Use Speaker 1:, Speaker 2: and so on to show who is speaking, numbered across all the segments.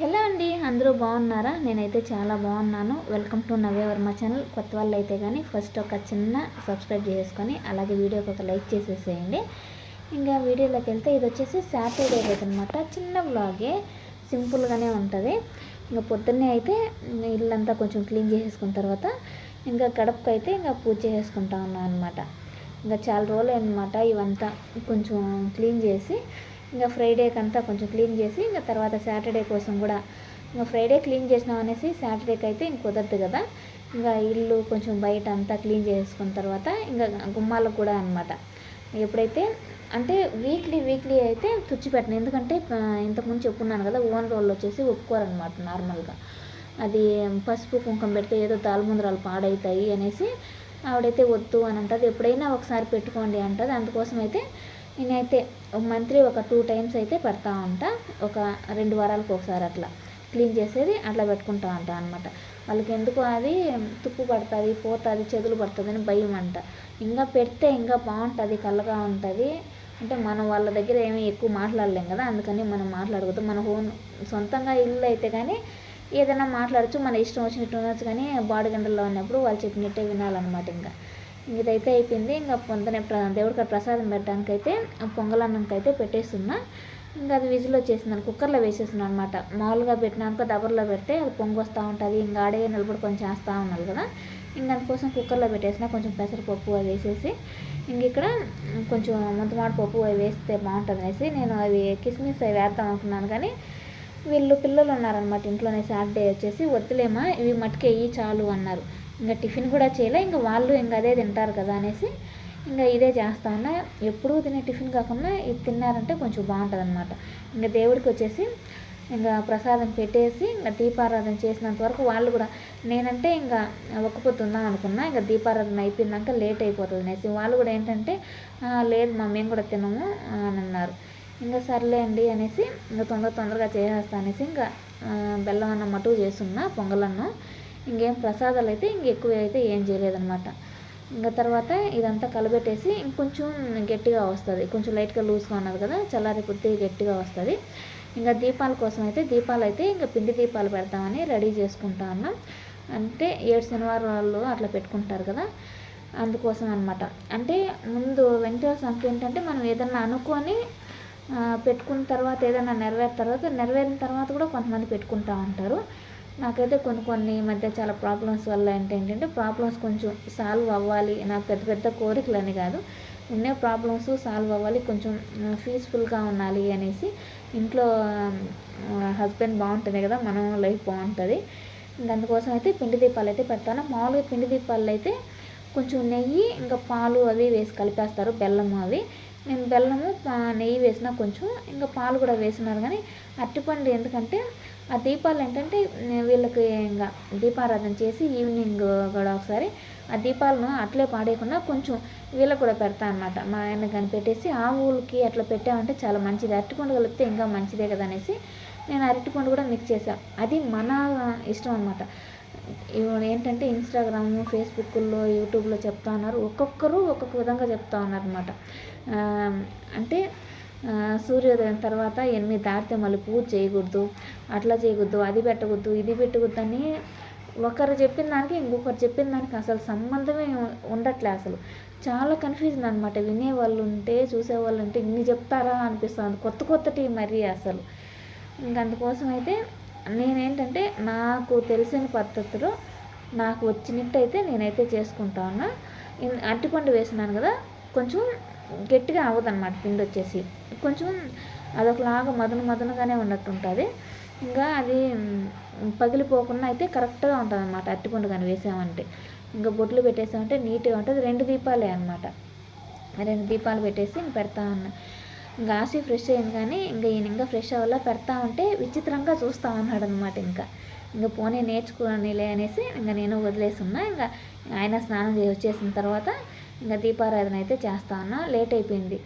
Speaker 1: Hello అండి అందరూ బాగున్నారా? నేనైతే చాలా బాగున్నాను. వెల్కమ్ టు నవే వర్మ ఛానల్. కొత్త వాళ్ళు అయితే కానీ ఫస్ట్ ఒక చిన్న సబ్స్క్రైబ్ చేసుకొని అలాగే వీడియోకి ఒక లైక్ చేసేసేయండి. ఇంకా వీడియోలోకి వెళ్తే ఇది వచ్చేసి సాటర్డే రోజు అనమాట చిన్న బ్లాగే సింపుల్గానే ఉంటుంది. ఇంకా పొద్దున్నే అయితే ఇల్లంతా కొంచెం క్లీన్ చేసేసుకున్న తర్వాత ఇంకా గడపకు అయితే ఇంకా పూజ చేసుకుంటా ఉన్నాను అనమాట ఇంకా చాలా రోజులు అనమాట ఇవంతా కొంచెం క్లీన్ చేసి ఇంకా ఫ్రైడేకి అంతా కొంచెం క్లీన్ చేసి ఇంకా తర్వాత సాటర్డే కోసం కూడా ఇంకా ఫ్రైడే క్లీన్ చేసినాం అనేసి సాటర్డేకి అయితే ఇంక కుదరదు కదా. ఇంకా ఇల్లు కొంచెం బయట అంతా క్లీన్ చేసుకున్న తర్వాత ఇంకా గుమ్మాలకు కూడా అనమాట ఎప్పుడైతే అంటే వీక్లీ వీక్లీ అయితే తుచ్చిపెట్టను ఎందుకంటే ఇంతకుముందు చెప్పుకున్నాను కదా ఓన్ రోల్ వచ్చేసి ఒప్పుకోరనమాట నార్మల్గా. అది పసుపు కుంకుమ పెడితే ఏదో తాళముందరాలు పాడవుతాయి అనేసి ఆవిడైతే వద్దు అని అంటుంది. ఎప్పుడైనా ఒకసారి పెట్టుకోండి అంటుంది. అందుకోసం అయితే నేనైతే మంత్లీ ఒక టూ టైమ్స్ అయితే పెడతా ఉంటా. ఒక రెండు వారాలకు ఒకసారి అట్లా క్లీన్ చేసేది అట్లా పెట్టుకుంటా ఉంటా అనమాట వాళ్ళకి ఎందుకు అది తుప్పు పడుతుంది పోతుంది చెదులు పడుతుంది అని భయం అంట. ఇంకా పెడితే ఇంకా బాగుంటుంది కళ్ళగా ఉంటుంది. అంటే మనం వాళ్ళ దగ్గర ఏమీ ఎక్కువ మాట్లాడలేం కదా అందుకని మనం మాట్లాడకూడదు. మన ఓన్ సొంతంగా ఇల్లు అయితే కానీ ఏదైనా మాట్లాడచ్చు. మన ఇష్టం వచ్చినట్టు ఉండొచ్చు కానీ బాడుగండల్లో ఉన్నప్పుడు వాళ్ళు చెప్పినట్టే వినాలన్నమాట ఇంకా. ఇదైతే అయిపోయింది. ఇంకా పొందనే ప్ర దేవుడికి ప్రసాదం పెట్టడానికి అయితే పొంగలన్నంకి అయితే పెట్టేస్తున్నా. ఇంకా అది విజిల్ వచ్చేసింది కుక్కర్లో వేసేస్తున్నాను అనమాట మామూలుగా పెట్టినాక దబర్లో పెడితే అది పొంగి వస్తూ ఉంటుంది. ఇంకా ఆడే నిలబడి కొంచెం చేస్తూ ఉన్నారు కదా. ఇంకా అందుకోసం కుక్కర్లో పెట్టేసిన కొంచెం పెసరపప్పు అవి వేసేసి ఇంక ఇక్కడ కొంచెం ముంతమాడ పప్పు అవి వేస్తే బాగుంటుంది అనేసి నేను అవి కిస్మిస్ అవి వేద్దాం అనుకున్నాను. కానీ వీళ్ళు పిల్లలు ఉన్నారనమాట ఇంట్లోనే సాటర్డే వచ్చేసి వద్దులేమా ఇవి మట్టుకే ఇవి చాలు అన్నారు. ఇంకా టిఫిన్ కూడా చేయలే ఇంకా వాళ్ళు ఇంకా అదే తింటారు కదా అనేసి ఇంకా ఇదే చేస్తా ఉన్నా. ఎప్పుడూ తినే టిఫిన్ కాకుండా ఇది తిన్నారంటే కొంచెం బాగుంటుంది అనమాట ఇంకా దేవుడికి వచ్చేసి ఇంకా ప్రసాదం పెట్టేసి ఇంకా దీపారాధన చేసినంత వరకు వాళ్ళు కూడా నేనంటే ఇంకా ఒక్క పొద్దు ఉందాం అనుకున్నా ఇంకా దీపారాధన అయిపోయినాక లేట్ అయిపోతుంది అనేసి వాళ్ళు కూడా ఏంటంటే లేదు మా మేము కూడా తినము అని అన్నారు. ఇంకా సర్లే అండి అనేసి ఇంకా తొందర తొందరగా చేసేస్తా అనేసి ఇంకా బెల్లం అన్నం మటుకు చేస్తున్నా పొంగలన్నం. ఇంకేం ప్రసాదాలు అయితే ఇంక ఎక్కువ అయితే ఏం చేయలేదన్నమాట. ఇంకా తర్వాత ఇదంతా కలబెట్టేసి ఇంకొంచెం గట్టిగా వస్తుంది. కొంచెం లైట్గా లూజ్గా ఉన్నది కదా చల్లారి కొద్దిగా గట్టిగా వస్తుంది. ఇంకా దీపాల కోసం అయితే దీపాలు అయితే ఇంకా పిండి దీపాలు పెడతామని రెడీ చేసుకుంటా ఉన్నాం. అంటే ఏడు శనివారాలు అట్లా పెట్టుకుంటారు కదా అందుకోసం అనమాట అంటే ముందు వెంకటేశ్వర సంఖ్య ఏంటంటే మనం ఏదన్నా అనుకొని పెట్టుకున్న తర్వాత ఏదైనా నెరవేరిన తర్వాత నెరవేరిన తర్వాత కూడా కొంతమంది పెట్టుకుంటా ఉంటారు. నాకైతే కొన్ని కొన్ని మధ్య చాలా ప్రాబ్లమ్స్ వల్ల ఏంటి ఏంటంటే ప్రాబ్లమ్స్ కొంచెం సాల్వ్ అవ్వాలి. నాకు పెద్ద పెద్ద కోరికలు అని కాదు. ఉండే ప్రాబ్లమ్స్ సాల్వ్ అవ్వాలి కొంచెం పీస్ఫుల్గా ఉండాలి అనేసి ఇంట్లో హస్బెండ్ బాగుంటుంది కదా మనం లైఫ్ బాగుంటుంది. దానికోసం అందుకోసం అయితే పిండి దీపాలు అయితే పెడతాను. మామూలుగా పిండి దీపాలు అయితే కొంచెం నెయ్యి ఇంకా పాలు అవి వేసి కలిపేస్తారు. బెల్లము అవి. నేను బెల్లము నెయ్యి వేసిన కొంచెం ఇంకా పాలు కూడా వేసినారు కానీ అరటిపండు ఎందుకంటే ఆ దీపాలు ఏంటంటే వీళ్ళకి ఇంకా దీపారాధన చేసి ఈవినింగ్ కూడా ఒకసారి ఆ దీపాలను అట్లే పాడేయకుండా కొంచెం వీళ్ళకి కూడా పెడతా అనమాట మా ఆయన కానీ పెట్టేసి ఊళ్ళకి అట్లా పెట్టామంటే చాలా మంచిది. అరటిపండు కలిపితే ఇంకా మంచిదే కదా అనేసి నేను అరటిపండు కూడా మిక్స్ చేశాను అది మన ఇష్టం అనమాట ఏంటంటే ఇన్స్టాగ్రామ్ ఫేస్బుక్లో యూట్యూబ్లో చెప్తా ఉన్నారు. ఒక్కొక్కరు ఒక్కొక్క విధంగా చెప్తా ఉన్నారు అనమాట అంటే సూర్యోదయం తర్వాత ఎనిమిది దాటితే మళ్ళీ పూజ చేయకూడదు అట్లా చేయకూడదు అది పెట్టకూడదు ఇది పెట్టకూడదు అని ఒకరు చెప్పిన దానికి ఇంకొకరు చెప్పిన దానికి అసలు సంబంధమే ఉండట్లే అసలు. చాలా కన్ఫ్యూజన్ అనమాట వినేవాళ్ళు ఉంటే చూసేవాళ్ళు ఉంటే ఇన్ని చెప్తారా అనిపిస్తుంది. కొత్త కొత్తటి మరీ అసలు. ఇంక అందుకోసం అయితే నేనేంటంటే నాకు తెలిసిన పద్ధతిలో నాకు వచ్చినట్టు అయితే నేనైతే చేసుకుంటా ఉన్నా. అరటిపండు వేసినాను కదా కొంచెం గట్టిగా అవ్వదన్నమాట పిండి వచ్చేసి. కొంచెం అదొకలాగా మదన మదనగానే ఉన్నట్టు ఉంటుంది ఇంకా అది పగిలిపోకుండా అయితే కరెక్ట్గా ఉంటుంది అనమాట అరటిపండు కానీ వేసామంటే. ఇంకా బొట్లు పెట్టేసామంటే నీట్గా ఉంటుంది. రెండు దీపాలే అనమాట రెండు దీపాలు పెట్టేసి పెడతా ఉన్నా. ఇంకా ఆసి ఫ్రెష్ అయింది కానీ ఇంకా ఈయన ఇంకా ఫ్రెష్ అవ్వాలా పెడతా ఉంటే విచిత్రంగా చూస్తూ ఉన్నాడు అనమాట ఇంకా. ఇంకా పోనీ నేర్చుకోనిలే అనేసి ఇంకా నేను వదిలేసి ఉన్నా ఇంకా ఆయన స్నానం చేసి వచ్చేసిన తర్వాత ఇంకా దీపారాధన అయితే చేస్తా ఉన్నా. లేట్ అయిపోయింది.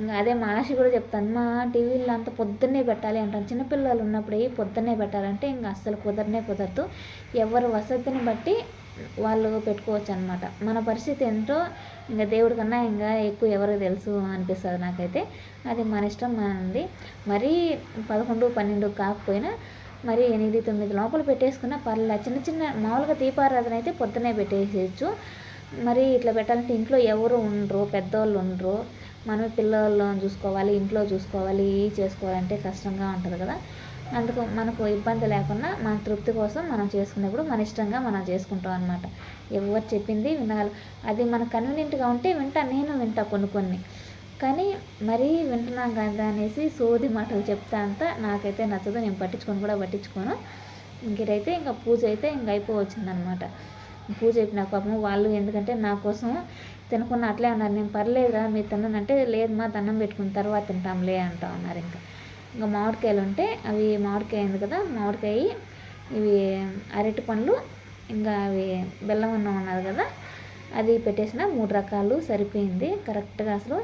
Speaker 1: ఇంకా అదే మా ఆశ కూడా చెప్తాను. మా టీవీలో అంతా పొద్దున్నే పెట్టాలి అంటాను చిన్నపిల్లలు ఉన్నప్పుడు ఏ పొద్దున్నే పెట్టాలంటే ఇంకా అస్సలు కుదరనే కుదరదు. ఎవరి వసతిని బట్టి వాళ్ళు పెట్టుకోవచ్చు అనమాట మన పరిస్థితి ఏంటో ఇంకా దేవుడి కన్నా ఇంకా ఎక్కువ ఎవరికి తెలుసు అనిపిస్తుంది నాకైతే. అది మన ఇష్టం మనది మరీ పదకొండు పన్నెండు కాకపోయినా మరి ఎనిమిది తొమ్మిది లోపల పెట్టేసుకున్న పర్లే. చిన్న చిన్న మామూలుగా దీపారాధన అయితే పొద్దునే పెట్టేసేయచ్చు. మరి ఇట్లా పెట్టాలంటే ఇంట్లో ఎవరు ఉండరు పెద్దవాళ్ళు ఉండరు. మనం పిల్లలను చూసుకోవాలి ఇంట్లో చూసుకోవాలి చేసుకోవాలంటే కష్టంగా ఉంటుంది కదా. అందుకు మనకు ఇబ్బంది లేకుండా మన తృప్తి కోసం మనం చేసుకునేప్పుడు మన ఇష్టంగా మనం చేసుకుంటాం అనమాట ఎవరు చెప్పింది వినాలి. అది మన కన్వీనియంట్గా ఉంటే వింటా నేను వింటా కొన్ని కొన్ని. కానీ మరీ వింటున్నాం కదా అనేసి సోది మాటలు చెప్తా అంతా నాకైతే నచ్చదు. నేను పట్టించుకొని కూడా పట్టించుకోను. ఇంకైతే ఇంకా పూజ అయితే ఇంక అయిపోవచ్చిందనమాట పూజ చెప్పిన పాపం వాళ్ళు ఎందుకంటే నా కోసం తినకుండా అట్లే ఉన్నారు. నేను పర్లేదురా మీరు తిన్నానంటే లేదు మా దండం పెట్టుకున్న తర్వాత తింటాంలే అంటా ఉన్నారు ఇంకా. ఇంకా మామిడికాయలు ఉంటే అవి మామిడికాయ ఉంది కదా మామిడికాయ ఇవి అరటి పండ్లు ఇంకా అవి బెల్లం అన్నం ఉన్నది కదా అది పెట్టేసిన మూడు రకాలు సరిపోయింది. కరెక్ట్గా అసలు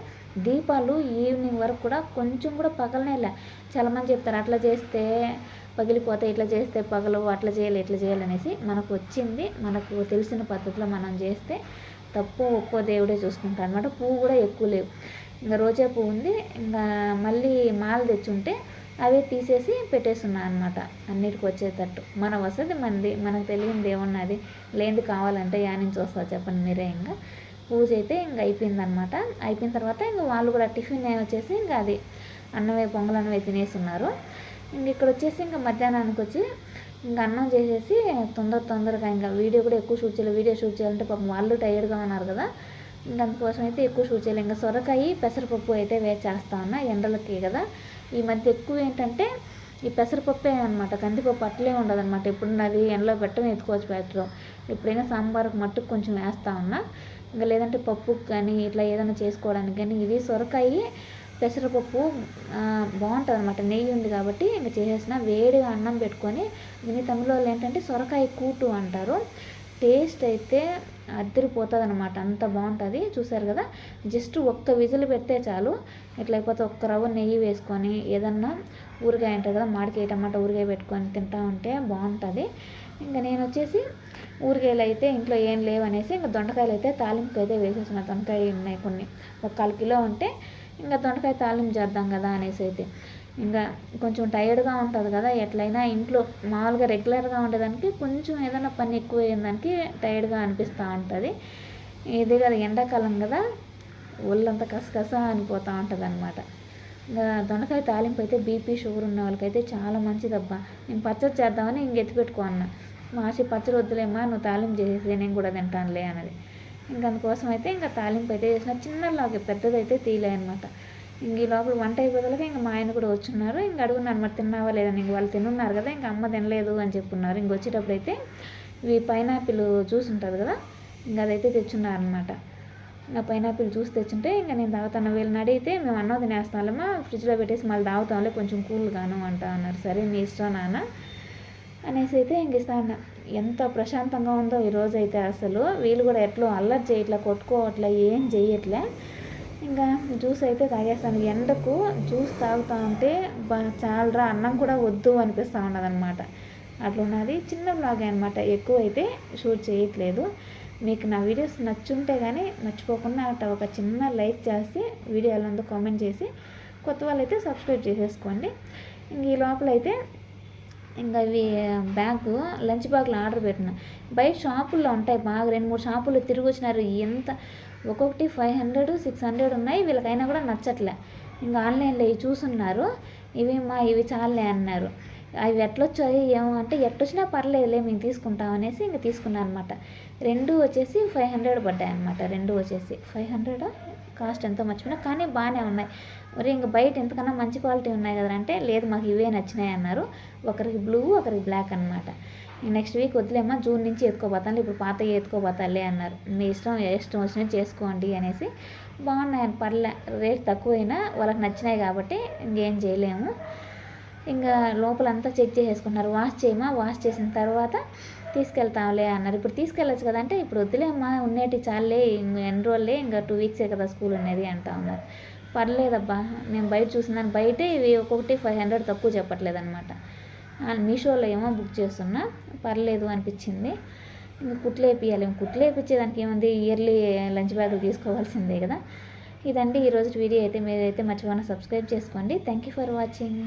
Speaker 1: దీపాలు ఈవినింగ్ వరకు కూడా కొంచెం కూడా పగలనేలా. చాలామంది చెప్తారు అట్లా చేస్తే పగిలిపోతే ఇట్లా చేస్తే పగలు అట్లా చేయాలి ఇట్లా చేయాలనేసి మనకు వచ్చింది. మనకు తెలిసిన పద్ధతిలో మనం చేస్తే తప్పు ఒక్కో దేవుడే చూసుకుంటాడు అనమాట పువ్వు కూడా ఎక్కువ లేవు. ఇంకా రోజా పువ్వు ఉంది. ఇంకా మళ్ళీ మాల తెచ్చుంటే అవే తీసేసి పెట్టేస్తున్నా అనమాట అన్నిటికి వచ్చేటట్టు. మన వసతి మంది మనకు తెలియని ఏమున్నది లేనిది కావాలంటే యా నుంచి వస్తా చెప్పండి మీరే ఇంకా పూజ అయితే ఇంకా అయిపోయిందనమాట అయిపోయిన తర్వాత ఇంకా వాళ్ళు కూడా టిఫిన్ వచ్చేసి ఇంకా అది అన్నమే పొంగల్ అన్నమే తినేస్తున్నారు. ఇంక ఇక్కడ వచ్చేసి ఇంకా మధ్యాహ్నానికి వచ్చి ఇంకా అన్నం చేసేసి తొందర తొందరగా ఇంకా వీడియో కూడా ఎక్కువ షూట్ చేయాలి వీడియో షూట్ చేయాలంటే పాపం వాళ్ళు టైర్డ్గా ఉన్నారు కదా. ఇంకా అందుకోసం అయితే ఎక్కువ షూట్ చేయాలి. ఇంకా సొరకాయ పెసరపప్పు అయితే వేస్ట్ చేస్తా ఉన్నా ఎండలకి కదా. ఈ మధ్య ఎక్కువ ఏంటంటే ఈ పెసరపప్పే అనమాట కందిపప్పు అట్లే ఉండదు అనమాట ఇప్పుడు అది ఎండలో పెట్టడం ఎత్తుకోవచ్చు పెట్టడం ఎప్పుడైనా సాంబార్కి మట్టుకు కొంచెం వేస్తా ఉన్నా. ఇంకా లేదంటే పప్పుకి కానీ ఇట్లా ఏదైనా చేసుకోవడానికి కానీ ఇది సొరకాయ పెసరపప్పు బాగుంటుంది అనమాట నెయ్యి ఉంది కాబట్టి ఇంకా చేసేసిన వేడిగా అన్నం పెట్టుకొని దీని తమిళలో ఏంటంటే సొరకాయ కూటు అంటారు. టేస్ట్ అయితే అద్దరిపోతుంది అనమాట అంత బాగుంటుంది. చూసారు కదా? జస్ట్ ఒక్క విజిల్ పెడితే చాలు. ఇట్లయిపోతే ఒక్క రవ్వ నెయ్యి వేసుకొని ఏదన్నా ఊరికాయ ఉంటుంది కదా? మాడికాయ టమాటా ఊరికాయ పెట్టుకొని తింటా ఉంటే బాగుంటుంది. ఇంకా నేను వచ్చేసి ఊరికాయలు అయితే ఇంట్లో ఏం లేవనేసి ఇంకా దొండకాయలు అయితే తాలింపు అయితే వేసేసిన. దొండకాయ ఉన్నాయి కొన్ని. ఒక కాలు కిలో ఉంటే ఇంకా దొండకాయ తాలింపు చేద్దాం కదా అనేసి అయితే ఇంకా కొంచెం టైర్డ్గా ఉంటుంది కదా ఎట్లయినా ఇంట్లో మామూలుగా రెగ్యులర్గా ఉండేదానికి కొంచెం ఏదైనా పని ఎక్కువ అయ్యేదానికి టైర్డ్గా అనిపిస్తూ ఉంటుంది. ఇది కదా ఎండాకాలం కదా ఒళ్ళంతా కసకస అనిపోతూ ఉంటుంది అనమాట ఇంకా దొండకాయ తాలింపు అయితే బీపీ షుగర్ ఉన్న వాళ్ళకైతే చాలా మంచిదబ్బా. నేను పచ్చడి చేద్దామని ఇంక ఎత్తిపెట్టుకో అన్న. మాసి పచ్చడి వద్దులేమ్మా నువ్వు తాలింపు చేసేసి నేను కూడా తింటానులే అన్నది. ఇంకా అందుకోసం అయితే ఇంకా తాలింపు అయితే చేసిన. చిన్నలాగే పెద్దదైతే తీలే అనమాట ఇంక ఈ లోపల వంట అయిపోతలకి ఇంకా మా ఆయన కూడా వచ్చున్నారు. ఇంక అడుగున్నారు మరి తిన్నావా లేదని ఇంక వాళ్ళు తినున్నారు కదా ఇంకా అమ్మ తినలేదు అని చెప్పున్నారు. ఇంక వచ్చేటప్పుడు అయితే ఇవి పైనాపిల్ జ్యూస్ ఉంటుంది కదా ఇంకా అదైతే తెచ్చున్నారనమాట ఇంకా పైనాపిల్ జ్యూస్ తెచ్చుంటే ఇంకా నేను తాగుతాను. వీళ్ళని అడిగితే మేము అన్నం తినేస్తామమ్మా ఫ్రిడ్జ్లో పెట్టేసి మళ్ళీ తాగుతాంలే కొంచెం కూల్గాను అంట అన్నారు. సరే మీ ఇష్టం నాన్న అనేసి అయితే ఇంక ఇస్తా ఎంత ప్రశాంతంగా ఉందో ఈరోజు అయితే అసలు. వీళ్ళు కూడా ఎట్లా అల్లరి చేయట్లే కొట్టుకోవట్లే ఏం చేయట్లే ఇంకా జ్యూస్ అయితే తాగేస్తాను. ఎండకు జ్యూస్ తాగుతూ ఉంటే బా చాలరా అన్నం కూడా వద్దు అనిపిస్తూ ఉన్నదనమాట అట్లున్నది చిన్న బ్లాగే అనమాట ఎక్కువ అయితే షూట్ చేయట్లేదు. మీకు నా వీడియోస్ నచ్చుంటే కానీ మర్చిపోకుండా ఒక చిన్న లైక్ చేసి వీడియోలందు కామెంట్ చేసి కొత్త వాళ్ళైతే సబ్స్క్రైబ్ చేసేసుకోండి. ఇంక ఈ లోపల అయితే ఇంకా ఇవి బ్యాగ్ లంచ్ బ్యాగ్లో ఆర్డర్ పెట్టిన. బయట షాపుల్లో ఉంటాయి బాగా రెండు మూడు షాపుల్లో తిరిగి వచ్చినారు. ఎంత? ఒక్కొక్కటి ఫైవ్ హండ్రెడ్ సిక్స్ హండ్రెడ్ ఉన్నాయి. వీళ్ళకైనా కూడా నచ్చట్లే. ఇంకా ఆన్లైన్లో ఇవి చూసున్నారు. ఇవి మా ఇవి చాలే అన్నారు. అవి ఎట్లొచ్చాయి ఏమో అంటే ఎట్టొచ్చినా పర్లేదులే మేము తీసుకుంటాం అనేసి ఇంక తీసుకున్నాను అనమాట రెండు వచ్చేసి ఫైవ్ హండ్రెడ్ పడ్డాయి అనమాట రెండు వచ్చేసి. Five hundred? కాస్ట్ ఎంతో మర్చిపోయినా కానీ బాగానే ఉన్నాయి. మరి ఇంకా బయట ఎంతకన్నా మంచి క్వాలిటీ ఉన్నాయి కదా అంటే లేదు మాకు ఇవే నచ్చినాయి అన్నారు. ఒకరికి బ్లూ ఒకరికి బ్లాక్ అనమాట నెక్స్ట్ వీక్ వదిలేమ్మా జూన్ నుంచి ఎత్తుకోపోతాను ఇప్పుడు పాత ఎత్తుకోపోతాలే అన్నారు. మీ ఇష్టం ఇష్టం వచ్చినట్టు చేసుకోండి అనేసి. బాగున్నాయి పర్లే రేట్ తక్కువైనా వాళ్ళకి నచ్చినాయి కాబట్టి ఇంకేం చేయలేము. ఇంకా లోపలంతా చెక్ చేసేసుకున్నారు. వాష్ చేయమా? వాష్ చేసిన తర్వాత తీసుకెళ్తాంలే అన్నారు. ఇప్పుడు తీసుకెళ్ళచ్చు కదా అంటే ఇప్పుడు వద్దులేమ్మా ఉన్నేటి చాలే ఎన్ని రోజులే ఇంకా టూ వీక్సే కదా స్కూల్ అనేది అంటా ఉన్నారు. పర్లేదబ్బా నేను బయట చూసినాను బయటే ఇవి ఒక్కొక్కటి ఫైవ్ హండ్రెడ్ తక్కువ చెప్పట్లేదు అనమాట మీషోలో ఏమో బుక్ చేస్తున్నా పర్లేదు అనిపించింది. ఇంకా కుట్లు వేపియాలి కుట్లు వేపించేదానికి ఏముంది? ఇయర్లీ లంచ్ బ్యాగులు తీసుకోవాల్సిందే కదా. ఇదండి ఈరోజు వీడియో అయితే. మీరైతే మర్చిపోయిన సబ్స్క్రైబ్ చేసుకోండి. Thank you for watching.